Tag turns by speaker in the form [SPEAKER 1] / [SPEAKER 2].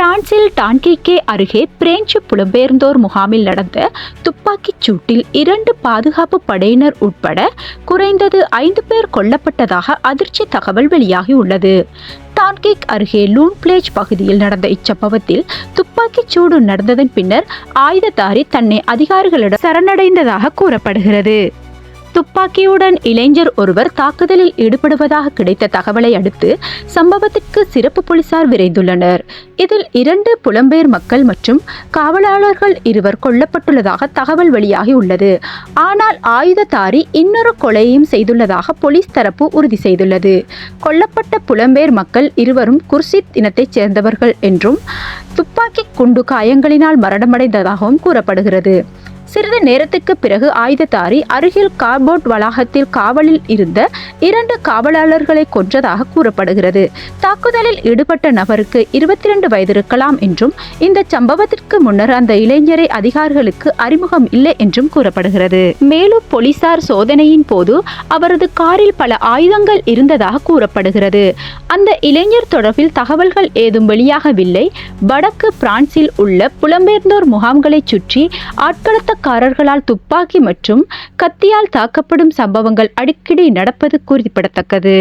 [SPEAKER 1] பிரான்சில் டான்கிகே அருகே பிரெஞ்சு புலம்பெயர்ந்தோர் முகாமில் நடந்த துப்பாக்கிச் சூட்டில் இரண்டு பாதுகாப்பு படையினர் உட்பட குறைந்தது ஐந்து பேர் கொல்லப்பட்டதாக அதிர்ச்சி தகவல் வெளியாகியுள்ளது டான்கிக் அருகே லூன் பிளேஜ் பகுதியில் நடந்த இச்சம்பவத்தில் துப்பாக்கிச் சூடு நடந்ததன் பின்னர் ஆயுததாரி தன்னை அதிகாரிகளிடம் சரணடைந்ததாக கூறப்படுகிறது. துப்பாக்கியுடன் இளைஞர் ஒருவர் தாக்குதலில் ஈடுபடுவதாக கிடைத்த தகவலை அடுத்து சம்பவத்திற்கு சிறப்பு போலீசார் விரைந்துள்ளனர். இதில் இரண்டு புலம்பெயர் மக்கள் மற்றும் காவலாளர்கள் இருவர் கொல்லப்பட்டுள்ளதாக தகவல் வெளியாகி உள்ளது. ஆனால் ஆயுததாரி இன்னொரு கொலையையும் செய்துள்ளதாக போலீஸ் தரப்பு உறுதி செய்துள்ளது. கொல்லப்பட்ட புலம்பெயர் மக்கள் இருவரும் குர்சித் இனத்தைச் சேர்ந்தவர்கள் என்றும் துப்பாக்கி குண்டு காயங்களினால் மரணமடைந்ததாகவும் கூறப்படுகிறது. சிறிது நேரத்துக்கு பிறகு ஆயுததாரி அருகில் கார்போர்ட் வளாகத்தில் காவலில் இருந்த இரண்டு காவலாளர்களை கொன்றதாக கூறப்படுகிறது. தாக்குதலில் ஈடுபட்ட நபருக்கு இருபத்தி இரண்டு வயது இருக்கலாம் என்றும் இந்த சம்பவத்திற்கு முன்னர் அந்த இளைஞரை அதிகாரிகளுக்கு அறிமுகம் இல்லை என்றும் கூறப்படுகிறது. மேலும் போலீசார் சோதனையின் போது அவரது காரில் பல ஆயுதங்கள் இருந்ததாக கூறப்படுகிறது. அந்த இளைஞர் தொடர்பில் தகவல்கள் ஏதும் வெளியாகவில்லை. வடக்கு பிரான்சில் உள்ள புலம்பெயர்ந்தோர் முகாம்களைச் சுற்றி ஆட்கடத்தக்காரர்களால் துப்பாக்கி மற்றும் கத்தியால் தாக்கப்படும் சம்பவங்கள் அடிக்கடி நடப்பது குறிப்பிடத்தக்கது.